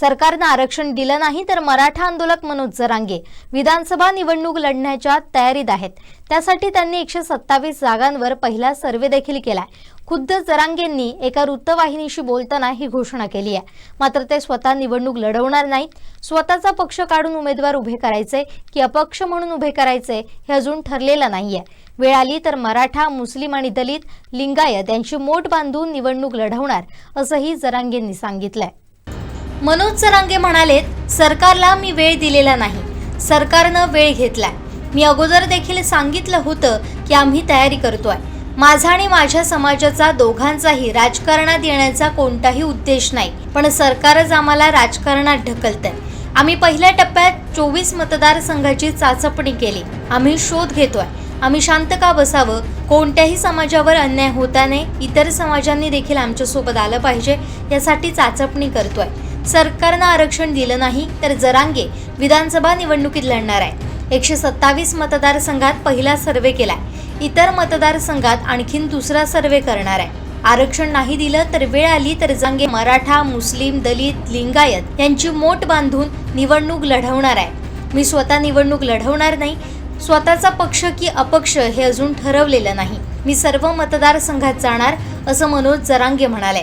सरकारनं आरक्षण दिलं नाही तर मराठा आंदोलक मनोज जरांगे विधानसभा निवडणूक लढण्याच्या तयारीत आहेत. त्यासाठी त्यांनी एकशे सत्तावीस जागांवर पहिला सर्वे देखील केलाय. खुद्द जरांगेंनी एका वृत्तवाहिनीशी बोलताना ही घोषणा केली आहे. मात्र ते स्वतः निवडणूक लढवणार नाहीत. स्वतःचा पक्ष काढून उमेदवार उभे करायचे की अपक्ष म्हणून उभे करायचे हे अजून ठरलेलं नाहीये. वेळ आली तर मराठा मुस्लिम आणि दलित लिंगायत यांची मोठ बांधून निवडणूक लढवणार असंही जरांगेंनी सांगितलंय. मनोज सरांगे म्हणालेत सरकारला मी वेळ दिलेला नाही. सरकारनं वेळ घेतलाय. मी अगोदर देखील सांगितलं होतं की आम्ही तयारी करतोय. माझा आणि माझ्या समाजाचा दोघांचाही राजकारणात येण्याचा कोणताही उद्देश नाही. पण सरकारच आम्हाला राजकारणात ढकलतंय. आम्ही पहिल्या टप्प्यात चोवीस मतदारसंघाची चाचपणी केली. आम्ही शोध घेतोय. आम्ही शांत का बसावं? कोणत्याही समाजावर अन्याय होता नये इतर समाजांनी देखील आमच्यासोबत आलं पाहिजे यासाठी चाचपणी करतोय. सरकारनं आरक्षण दिलं नाही तर जरांगे विधानसभा निवडणुकीत लढणार आहे एकशे सत्तावीस मतदारसंघात पहिला सर्वे केलाय. इतर मतदारसंघात आणखीन दुसरा सर्वे करणार आहे. आरक्षण नाही दिलं तर वेळ आली तर जंगे मराठा मुस्लिम दलित लिंगायत यांची मोठ बांधून निवडणूक लढवणार आहे. मी स्वतः निवडणूक लढवणार नाही. स्वतःचा पक्ष की अपक्ष हे अजून ठरवलेलं नाही. मी सर्व मतदारसंघात जाणार असं मनोज जरांगे म्हणाले.